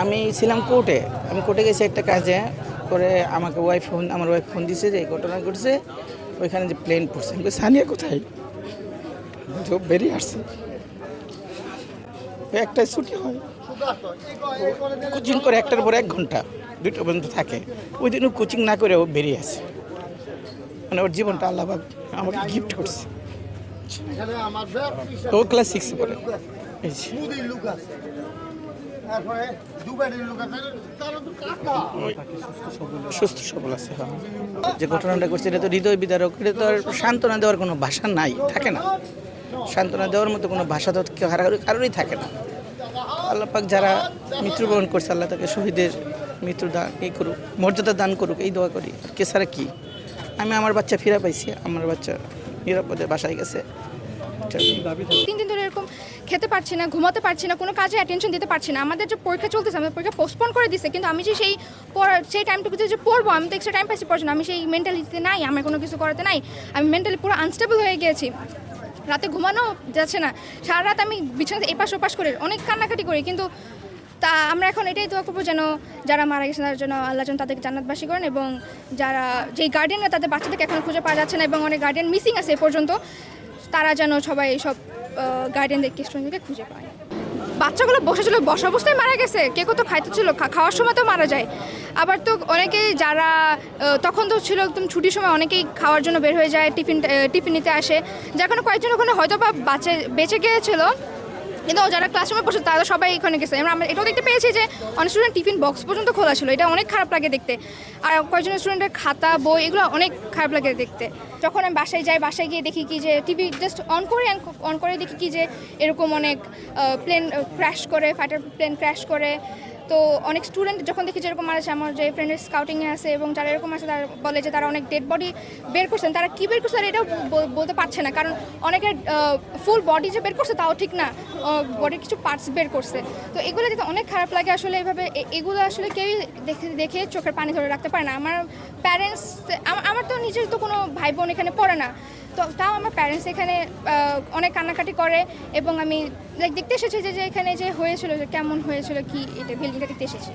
আমি ছিলাম কোর্টে। আমি কোর্টে গেছি একটা কাজে, করে আমাকে ওয়াইফ ফোন আমার ওয়াইফ ফোন দিছে যে এই ঘটনা ঘটছে, ওইখানে যে প্লেন পড়ছে। আমি সানিয়া কোথায়? তো বেরিয়ে আসছে। একটাই ছুটি হয়। কোচিং করে একটার পর এক ঘণ্টা দুটো পর্যন্ত থাকে। ওই দিন কোচিং না করে ও বেরিয়ে আসে। মানে ওর জীবনটা আল্লাহ পাক আমাকে গিফট করছে। ও ক্লাস সিক্সে পড়ে। এই সুস্থ সবল আছে হ্যাঁ। যে ঘটনাটা করছে এটা তো হৃদয় বিদারক, এটা তো আর সান্ত্বনা দেওয়ার কোনো ভাষা নাই, থাকে না। সান্ত্বনা দেওয়ার মতো কোনো ভাষা তো কেউ হারা কারোরই থাকে না। আল্লাহ পাক যারা মৃত্যুবরণ করছে, আল্লাহ তাকে শহীদের মৃত্যু দান এই করুক, মর্যাদা দান করুক, এই দোয়া করি। আর কে ছাড়া কি? আমি আমার বাচ্চা ফিরা পাইছি, আমার বাচ্চা নিরাপদে বাসায় গেছে। তিন দিন ধরে এরকম খেতে পারছি না, ঘুমাতে পারছি না, কোনো কাজে অ্যাটেনশন দিতে পারছি না। আমাদের যে পরীক্ষা চলতেছে, আমাদের পরীক্ষা পোস্টপোন করে দিছে, কিন্তু আমি যে সেই সেই টাইমটুকুতে যে পড়ব, আমি তো এক্সট্রা টাইম পাইছি পড়ছি না। আমি সেই মেন্টালিটিতে নাই, আমার কোনো কিছু করাতে নাই। আমি মেন্টালি পুরো আনস্টেবল হয়ে গিয়েছি। রাতে ঘুমানো যাচ্ছে না। সারা রাত আমি বিছানাতে এপাশ ওপাশ করে অনেক কান্নাকাটি করি, কিন্তু তা আমরা এখন এটাই দোয়া করব যেন যারা মারা গেছেন তার জন্য আল্লাহ যেন তাদেরকে জান্নাতবাসী করেন এবং যারা, যেই গার্ডিয়ানরা তাদের বাচ্চাদেরকে এখনও খুঁজে পাওয়া যাচ্ছে না এবং অনেক গার্ডিয়ান মিসিং আছে এ পর্যন্ত। তারা যেন সবাই সব গার্ডেনদেরকে স্টুডেন্টদেরকে খুঁজে পায়। বাচ্চাগুলো বসে ছিল, বসা অবস্থায় মারা গেছে। কে কত খাইতে ছিল খাওয়ার সময় তো মারা যায়। আবার তো অনেকেই যারা তখন তো ছিল একদম ছুটির সময় অনেকেই খাওয়ার জন্য বের হয়ে যায়, টিফিন টিফিন নিতে আসে। যার কারণে কয়েকজন ওখানে হয়তো বা বাচ্চা বেঁচে গিয়েছিল কিন্তু যারা ক্লাসরুমে বসে, তারা সবাই এখানে গেছে। আমরা এটাও দেখতে পেয়েছি যে, অনেক স্টুডেন্ট টিফিন বক্স পর্যন্ত খোলা ছিল। এটা অনেক খারাপ লাগে দেখতে। আর কয়েকজন স্টুডেন্টের খাতা, বই, এগুলো অনেক খারাপ লাগে দেখতে। যখন আমি বাসায় যাই, বাসায় গিয়ে দেখি কি যে টিভি জাস্ট অন করে অন করে দেখি কি যে, এরকম অনেক প্লেন ক্র্যাশ করে ফাইটার প্লেন ক্র্যাশ করে। তো অনেক স্টুডেন্ট যখন দেখি যেরকম যাচ্ছে আমার যে ফ্রেন্ডের স্কাউটিংয়ে আছে এবং যারা এরকম আছে, তারা বলে যে তারা অনেক ডেড বডি বের করছেন তারা কী বের করছে এটাও বলতে পারছে না। কারণ অনেকের ফুল বডি যে বের করছে, তাও ঠিক না। বডির কিছু পার্টস বের করছে। তো এগুলো যেতে অনেক খারাপ লাগে আসলে এভাবে। এগুলো আসলে কেউই দেখে দেখে চোখের পানি ধরে রাখতে পারে না। আমার প্যারেন্টস আমার তো নিজের তো কোনো ভাই বোন এখানে পড়ে না। তো তাও আমার প্যারেন্টস এখানে অনেক কান্নাকাটি করে এবং আমি দেখতে এসেছি যে এখানে যে হয়েছিল, যে কেমন হয়েছিল, কি, এটা বিল্ডিংটা দেখতে এসেছি।